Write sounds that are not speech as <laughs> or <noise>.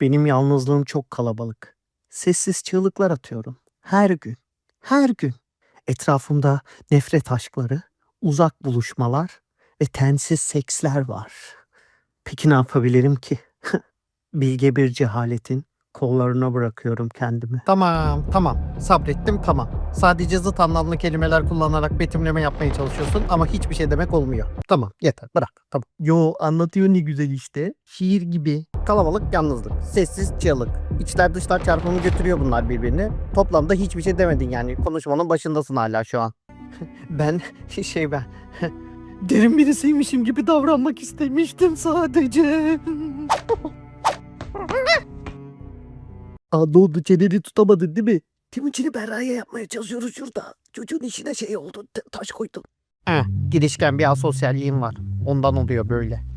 Benim yalnızlığım çok kalabalık. Sessiz çığlıklar atıyorum. Her gün. Her gün. Etrafımda nefret aşkları, uzak buluşmalar ve tensiz seksler var. Peki ne yapabilirim ki? <laughs> Bilge bir cehaletin kollarına bırakıyorum kendimi. Tamam, tamam. Sabrettim, tamam. Sadece zıt anlamlı kelimeler kullanarak betimleme yapmaya çalışıyorsun ama hiçbir şey demek olmuyor. Tamam, yeter. Bırak. Tamam. Yo anlatıyor ne güzel işte. Şiir gibi. Kalabalık yalnızlık. Sessiz çığlık. İçler dışlar çarpımı götürüyor bunlar birbirini. Toplamda hiçbir şey demedin yani. Konuşmanın başındasın hala şu an. <laughs> Ben <laughs> şey ben <laughs> derin birisiymişim gibi davranmak istemiştim sadece. Aa doğdu çeneni tutamadın değil mi? Timuçin'i Berra'ya yapmaya çalışıyoruz şurada. Çocuğun işine şey oldu taş koydum. Heh, girişken bir asosyalliğin var. Ondan oluyor böyle.